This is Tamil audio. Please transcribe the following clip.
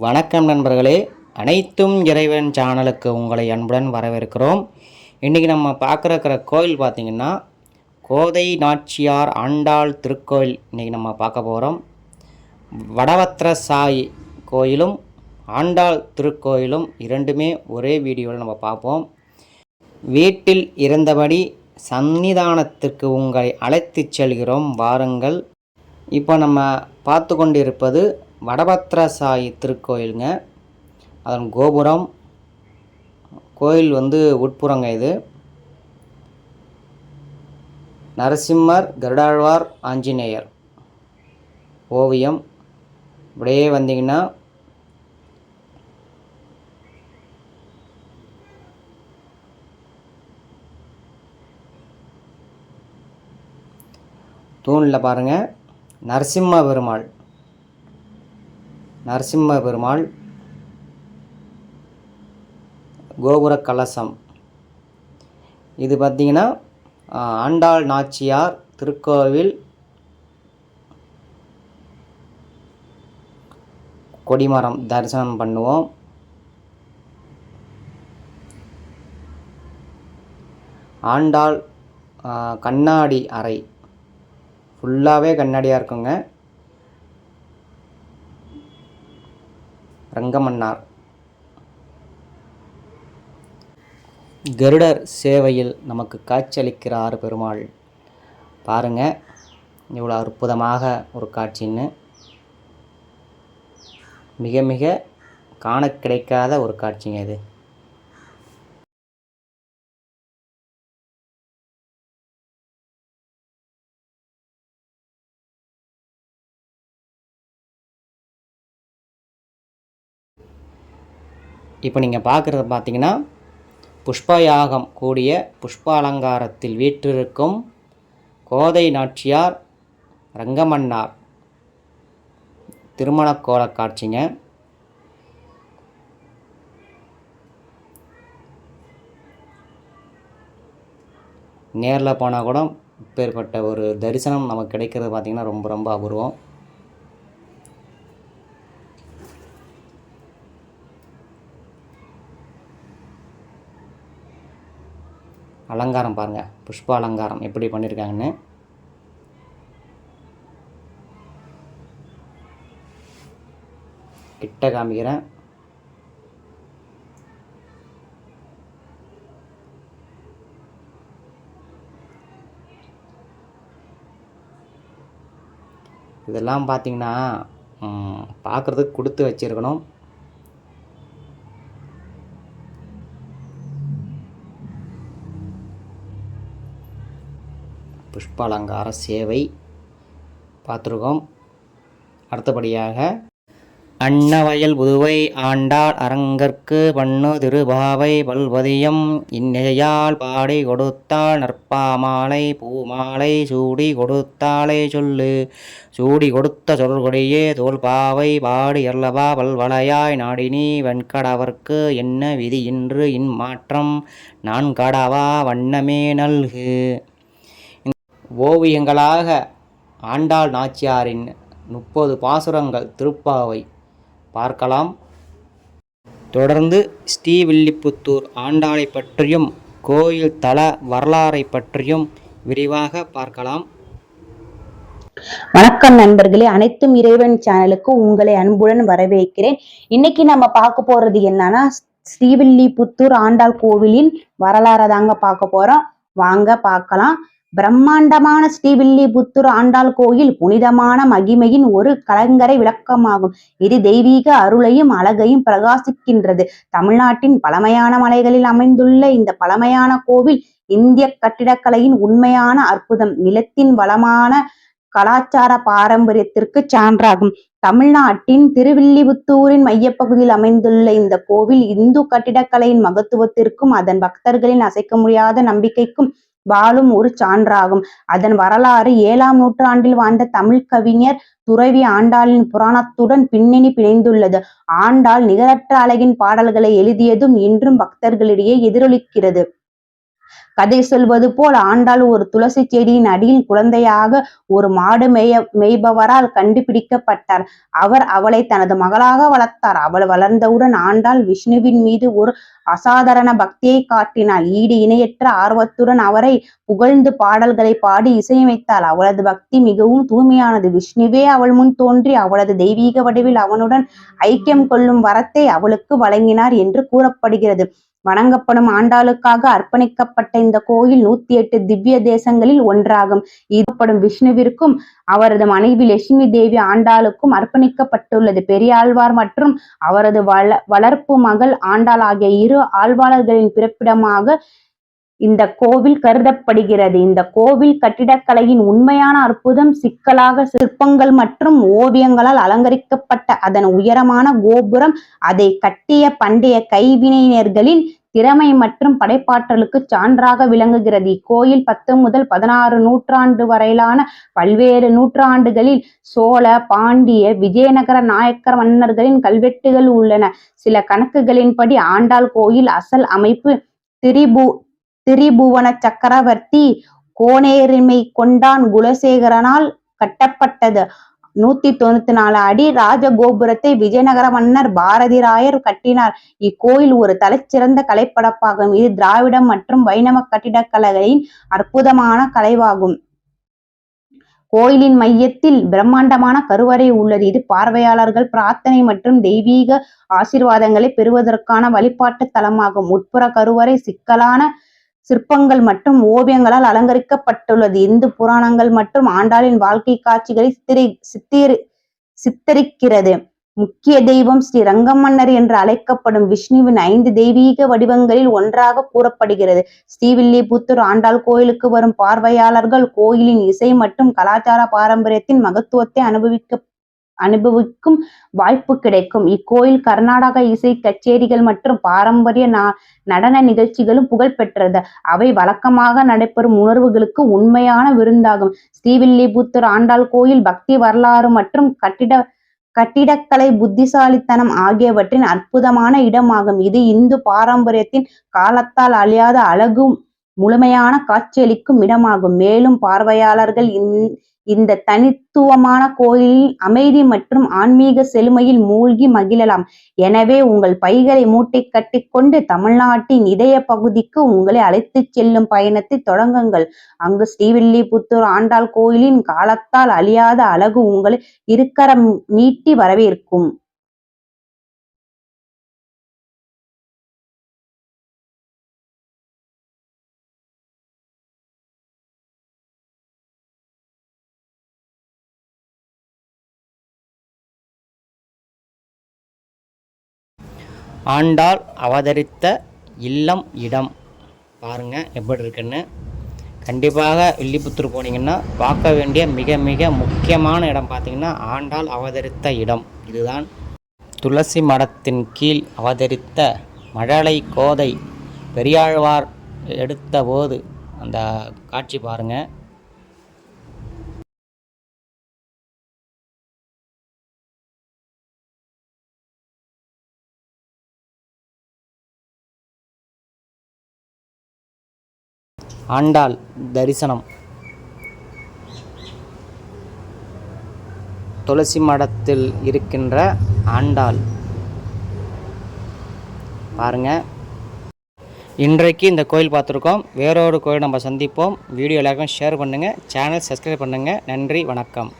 வணக்கம் நண்பர்களே. அனைத்தும் இறைவன் சேனலுக்கு உங்களை அன்புடன் வரவேற்கிறோம். இன்றைக்கி நம்ம பார்க்குறக்கிற கோயில் பார்த்திங்கன்னா கோதை நாச்சியார் ஆண்டாள் திருக்கோயில் இன்றைக்கி நம்ம பார்க்க போகிறோம் வடவத்திர சாய் கோயிலும் ஆண்டாள் திருக்கோயிலும் இரண்டுமே ஒரே வீடியோவில் நம்ம பார்ப்போம். வீட்டில் இருந்தபடி சன்னிதானத்திற்கு உங்களை அழைத்துச் செல்கிறோம். வாருங்கள். இப்போ நம்ம பார்த்து கொண்டு வடபத்ரசாயி திருக்கோயிலுங்க. அதன் கோபுரம் கோயில் வந்து உட்புறங்க இது. நரசிம்மர் கருடாழ்வார் ஆஞ்சநேயர். ஓவியம். இப்படியே வந்தீங்கன்னா தூணில் பாருங்கள் நரசிம்ம பெருமாள். நரசிம்ம பெருமாள் கோபுர கலசம் இது பார்த்திங்கன்னா ஆண்டாள் நாச்சியார் திருக்கோவில் கொடிமரம் தரிசனம் பண்ணுவோம். ஆண்டாள் கண்ணாடி அறை. ஃபுல்லாகவே கண்ணாடியாக இருக்குங்க. ரங்கமன்னார். கருடர் சேவையில் நமக்கு காட்சியளிக்கிறார் பெருமாள். பாருங்க இவ்வளோ அற்புதமாக ஒரு காட்சின்னு. மிக மிக காண கிடைக்காத ஒரு காட்சிங்க இது. இப்போ நீங்கள் பார்க்குறது பார்த்தீங்கன்னா புஷ்பயாகம் கூடிய புஷ்ப அலங்காரத்தில் வீற்றிருக்கும் கோதை நாச்சியார் ரங்கமன்னார். திருமணக்கோல காட்சிங்க நேரில் போனால் கூட இப்பேற்பட்ட ஒரு தரிசனம் நமக்கு கிடைக்கிறது பார்த்திங்கன்னா ரொம்ப ரொம்ப அபூர்வம். அலங்காரம் பாருங்கள் புஷ்ப அலங்காரம் எப்படி பண்ணியிருக்காங்கன்னு கிட்ட காமிக்கிறேன். இதெல்லாம் பார்த்தீங்கன்னா பார்க்குறதுக்கு கொடுத்து வச்சிருக்கணும். புஷ்ப அலங்கார சேவை பார்த்துருக்கோம். அடுத்தபடியாக அன்னவயல் புதுவை ஆண்டாள் அரங்கற்கு பண்ணு திருபாவை பல்வதியம் இந்நிலையால் பாடி கொடுத்தாள் நற்பாமாலை பூமாலை சூடி கொடுத்தாளே சொல்லு. சூடி கொடுத்த சொல்கொடியே தோல்பாவை பாடி அல்லவா பல்வளையாய் நாடினி வெண்கடவர்க்கு என்ன விதி இன்று இன்மாற்றம் நான் கடவா வண்ணமே நல்கு. ஓவியங்களாக ஆண்டாள் நாச்சியாரின் முப்பது பாசுரங்கள் திருப்பாவை பார்க்கலாம். தொடர்ந்து ஸ்ரீவில்லிபுத்தூர் ஆண்டாளை பற்றியும் கோயில் தல வரலாறை பற்றியும் விரிவாக பார்க்கலாம். வணக்கம் நண்பர்களே. அனைத்தும் இறைவன் சேனலுக்கு உங்களை அன்புடன் வரவேற்கிறேன். இன்னைக்கு நம்ம பார்க்க போறது என்னன்னா ஸ்ரீவில்லிபுத்தூர் ஆண்டாள் கோவிலின் வரலாறை தாங்க பார்க்க போறோம். வாங்க பார்க்கலாம். பிரம்மாண்டமான ஸ்ரீவில்லிபுத்தூர் ஆண்டாள் கோயில் புனிதமான மகிமையின் ஒரு கலங்கரை விளக்கமாகும். இது தெய்வீக அருளையும் அழகையும் பிரகாசிக்கின்றது. தமிழ்நாட்டின் பழமையான மலைகளில் அமைந்துள்ள இந்த பழமையான கோவில் இந்திய கட்டிடக்கலையின் உண்மையான அற்புதம். நிலத்தின் வளமான கலாச்சார பாரம்பரியத்திற்கு சான்றாகும். தமிழ்நாட்டின் திருவில்லிபுத்தூரின் மையப்பகுதியில் அமைந்துள்ள இந்த கோவில் இந்து கட்டிடக்கலையின் மகத்துவத்திற்கும் அதன் பக்தர்களின் அசைக்க முடியாத நம்பிக்கைக்கும் வாழும் ஒரு சான்றாகும். அதன் வரலாறு ஏழாம் நூற்றாண்டில் வாழ்ந்த தமிழ் கவிஞர் துறவி ஆண்டாளின் புராணத்துடன் பின்னணி பிணைந்துள்ளது. ஆண்டாள் நிகரற்ற அழகின் பாடல்களை எழுதியதும் இன்றும் பக்தர்களிடையே எதிரொலிக்கிறது. கதை சொல்வது போல் ஆண்டாள் ஒரு துளசி செடியின் அடியில் குழந்தையாக ஒரு மாடு மேய மேய்பவரால் கண்டுபிடிக்கப்பட்டார். அவர் அவளை தனது மகளாக வளர்த்தார். அவள் வளர்ந்தவுடன் ஆண்டாள் விஷ்ணுவின் மீது ஒரு அசாதாரண பக்தியை காட்டினாள். ஈடு இணையற்ற ஆர்வத்துடன் அவரை புகழ்ந்து பாடல்களை பாடி இசையமைத்தாள். அவளது பக்தி மிகவும் தூய்மையானது. விஷ்ணுவே அவள் முன் தோன்றி அவளது தெய்வீக வடிவில் அவனுடன் ஐக்கியம் கொள்ளும் வரத்தை அவளுக்கு வழங்கினார் என்று கூறப்படுகிறது. வணங்கப்படும் ஆண்டாளுக்காக அர்ப்பணிக்கப்பட்ட இந்த கோயில் நூத்தி எட்டு திவ்ய தேசங்களில் ஒன்றாகும். ஈடுபடும் விஷ்ணுவிற்கும் அவரது மனைவி லட்சுமி தேவி ஆண்டாளுக்கும் அர்ப்பணிக்கப்பட்டுள்ளது. பெரியாழ்வார் மற்றும் அவரது வள வளர்ப்பு மகள் ஆண்டாள் ஆகிய இரு ஆழ்வாளர்களின் பிறப்பிடமாக இந்த கோவில் கருதப்படுகிறது. இந்த கோவில் கட்டிடக்கலையின் உண்மையான அற்புதம் சிக்கலாக சிற்பங்கள் மற்றும் ஓவியங்களால் அலங்கரிக்கப்பட்ட அதன் உயரமான கோபுரம் அதை கட்டிய பண்டைய கைவினைஞர்களின் திறமை மற்றும் படைப்பாற்றலுக்கு சான்றாக விளங்குகிறது. இக்கோயில் பத்து முதல் பதினாறு நூற்றாண்டு வரையிலான பல்வேறு நூற்றாண்டுகளில் சோழ பாண்டிய விஜயநகர நாயக்கர் மன்னர்களின் கல்வெட்டுகள் உள்ளன. சில கணக்குகளின்படி ஆண்டாள் கோயில் அசல் அமைப்பு திரிபு திரிபுவன சக்கரவர்த்தி கோனேரிமை கொண்டான் குலசேகரனால் கட்டப்பட்டது. நூத்தி தொண்ணூத்தி நாலு அடி ராஜகோபுரத்தை விஜயநகர மன்னர் பாரதி ராயர் கட்டினார். இக்கோயில் ஒரு தலைச்சிறந்த கலைப்படப்பாகும். இது திராவிடம் மற்றும் வைணவ கட்டிடக்கலைகளின் அற்புதமான கலைவாகும். கோயிலின் மையத்தில் பிரம்மாண்டமான கருவறை உள்ளது. இது பார்வையாளர்கள் பிரார்த்தனை மற்றும் தெய்வீக ஆசீர்வாதங்களை பெறுவதற்கான வழிபாட்டு தலமாகும். உட்புற கருவறை சிக்கலான சிற்பங்கள் மற்றும் ஓவியங்களால் அலங்கரிக்கப்பட்டுள்ளது. இந்து புராணங்கள் மற்றும் ஆண்டாளின் வாழ்க்கை காட்சிகளை சித்திரி சித்திரி சித்தரிக்கிறது. முக்கிய தெய்வம் ஸ்ரீ ரங்கமன்னர் என்று அழைக்கப்படும் விஷ்ணுவின் ஐந்து தெய்வீக வடிவங்களில் ஒன்றாக கூறப்படுகிறது. ஸ்ரீவில்லிபுத்தூர் ஆண்டாள் கோயிலுக்கு வரும் பார்வையாளர்கள் கோயிலின் இசை மற்றும் கலாச்சார பாரம்பரியத்தின் மகத்துவத்தை அனுபவிக்க அனுபவிக்கும் வாய்ப்பு கிடைக்கும். இக்கோயில் கர்நாடக இசை கச்சேரிகள் மற்றும் பாரம்பரிய நடன நிகழ்ச்சிகளும் புகழ்பெற்றது அவை வழக்கமாக நடைபெறும் உணர்வுகளுக்கு உண்மையான விருந்தாகும். ஸ்ரீவில்லிபுத்தூர் ஆண்டாள் கோயில் பக்தி வரலாறு மற்றும் கட்டிட கட்டிடக்கலை புத்திசாலித்தனம் ஆகியவற்றின் அற்புதமான இடமாகும். இது இந்து பாரம்பரியத்தின் காலத்தால் அழியாத அழகும் முழுமையான காட்சியளிக்கும் இடமாகும். மேலும் பார்வையாளர்கள் இந்த தனித்துவமான கோயிலில் அமைதி மற்றும் ஆன்மீக செழுமையில் மூழ்கி மகிழலாம். எனவே உங்கள் பைகளை மூட்டை கட்டிக்கொண்டு தமிழ்நாட்டின் இதய பகுதிக்கு உங்களை அழைத்துச் செல்லும் பயணத்தை தொடங்குங்கள். அங்கு ஸ்ரீவில்லிபுத்தூர் ஆண்டாள் கோயிலின் காலத்தால் அழியாத அழகு உங்களை இருக்கரம் நீட்டி வரவேற்கும். ஆண்டாள் அவதரித்த இல்லம் இடம். பாருங்கள் எப்படி இருக்குன்னு. கண்டிப்பாக வில்லிபுத்தூர் போனீங்கன்னா பார்க்க வேண்டிய மிக மிக முக்கியமான இடம் பார்த்தீங்கன்னா ஆண்டாள் அவதரித்த இடம். இதுதான் துளசி மடத்தின் கீழ் அவதரித்த மழலை கோதை. பெரியாழ்வார் எடுத்த போது அந்த காட்சி பாருங்கள் ஆண்டாள் தரிசனம். துளசி மடத்தில் இருக்கின்ற ஆண்டாள். பாருங்க. இன்றைக்கு இந்த கோயில் பார்த்துருக்கோம். வேறொரு கோயில் நம்ம சந்திப்போம். வீடியோ எல்லாருக்கும் ஷேர் பண்ணுங்கள் சேனல் சப்ஸ்கிரைப் பண்ணுங்கள் நன்றி வணக்கம்.